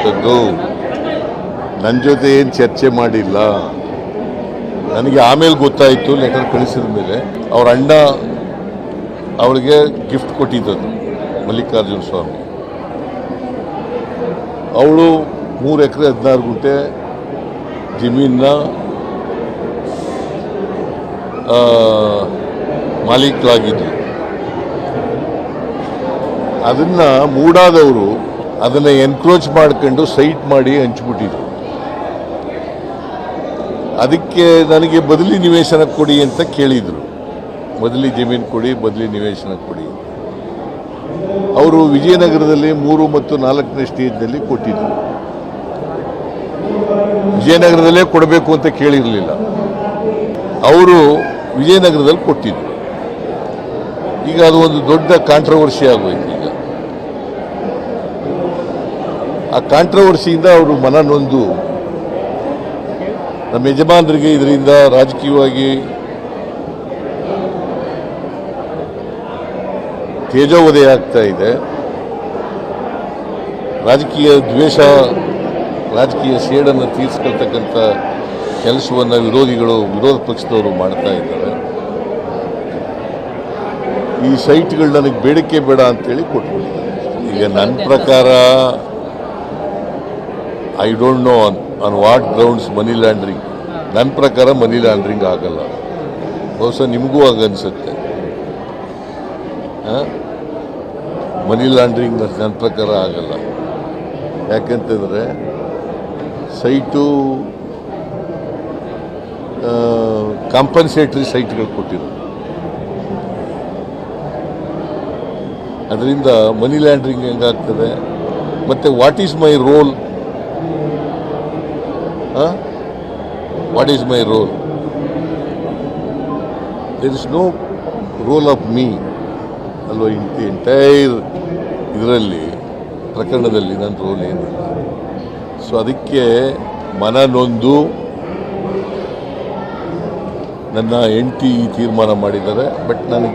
ಅಂತದ್ದು ನನ್ನ ಜೊತೆ ಏನು ಚರ್ಚೆ ಮಾಡಿಲ್ಲ. ನನಗೆ ಆಮೇಲೆ ಗೊತ್ತಾಯಿತು, ಲೆಟರ್ ಕಳಿಸಿದ ಮೇಲೆ. ಅವ್ರ ಅಣ್ಣ ಅವಳಿಗೆ ಗಿಫ್ಟ್ ಕೊಟ್ಟಿದ್ದದು, ಮಲ್ಲಿಕಾರ್ಜುನ ಸ್ವಾಮಿ. ಅವಳು ಮೂರು ಎಕರೆ ಹದಿನಾರು ಗುಂಟೆ ಜಮೀನ ಮಾಲೀಕರಾಗಿದ್ದರು ಅದನ್ನು ಮೂಡಾದವರು ಅದನ್ನು ಎನ್ಕ್ರೋಚ್ ಮಾಡ್ಕೊಂಡು ಸೈಟ್ ಮಾಡಿ ಹಂಚ್ಬಿಟ್ಟಿದ್ರು. ಅದಕ್ಕೆ ನನಗೆ ಬದಲಿ ನಿವೇಶನ ಕೊಡಿ ಅಂತ ಕೇಳಿದರು. ಬದಲಿ ಜಮೀನು ಕೊಡಿ, ಬದಲಿ ನಿವೇಶನ ಕೊಡಿ. ಅವರು ವಿಜಯನಗರದಲ್ಲಿ ಮೂರು ಮತ್ತು ನಾಲ್ಕನೇ ಸ್ಟೇಜ್ನಲ್ಲಿ ಕೊಟ್ಟಿದ್ದರು ವಿಜಯನಗರದಲ್ಲೇ ಕೊಡಬೇಕು ಅಂತ ಕೇಳಿರಲಿಲ್ಲ. ಅವರು ವಿಜಯನಗರದಲ್ಲಿ ಕೊಟ್ಟಿದ್ರು. ಈಗ ಅದು ಒಂದು ದೊಡ್ಡ ಕಾಂಟ್ರವರ್ಸಿ ಆಗೋಯ್ತು ಈಗ ಆ ಕಾಂಟ್ರವರ್ಸಿಯಿಂದ ಅವರು ಮನ ನೊಂದು. ನಮ್ಮ ಯಜಮಾನರಿಗೆ ಇದರಿಂದ ರಾಜಕೀಯವಾಗಿ ತೇಜೋವಧೆ ಆಗ್ತಾ ಇದೆ. ರಾಜಕೀಯ ದ್ವೇಷ, ರಾಜಕೀಯ ಸೇಡನ್ನು ತೀರಿಸ್ಕೊಳ್ತಕ್ಕಂಥ ಕೆಲಸವನ್ನು ವಿರೋಧಿಗಳು, ವಿರೋಧ ಪಕ್ಷದವರು ಮಾಡ್ತಾ ಇದ್ದಾರೆ. ಈ ಸೈಟ್ಗಳು ನನಗೆ ಬೇಡಿಕೆ ಬೇಡ ಅಂತೇಳಿ ಕೊಟ್ಬಿಟ್ಟಿದ್ದಾರೆ. ಈಗ ನನ್ನ ಪ್ರಕಾರ I don't know on on what grounds money laundering ನನ್ನ ಪ್ರಕಾರ ಮನಿ ಲ್ಯಾಂಡ್ರಿಂಗ್ ಆಗಲ್ಲ. ಬಹುಶಃ ನಿಮಗೂ ಅನಿಸುತ್ತೆ ಮನಿ ಲ್ಯಾಂಡ್ರಿಂಗ್ ನನ್ನ ಪ್ರಕಾರ ಆಗಲ್ಲ. ಯಾಕೆಂತಂದರೆ, ಸೈಟು ಕಾಂಪನ್ಸೇಟ್ರಿ ಸೈಟ್ಗಳು ಕೊಟ್ಟಿದ್ರು ಅದರಿಂದ ಮನಿ ಲ್ಯಾಂಡ್ರಿಂಗ್ ಹೆಂಗಾಗ್ತದೆ? ಮತ್ತು what is my role what is my role there is no role of me ಅಲ್ವ ಎಂಟೈರ್ ಇದರಲ್ಲಿ, ಪ್ರಕರಣದಲ್ಲಿ ನನ್ನ ರೋಲ್ ಏನಿಲ್ಲ ಸೊ ಅದಕ್ಕೆ ಮನ ನೊಂದು ನನ್ನ ಹೆಂಡತಿ ತೀರ್ಮಾನ ಮಾಡಿದ್ದಾರೆ. ಬಟ್ ನನಗೆ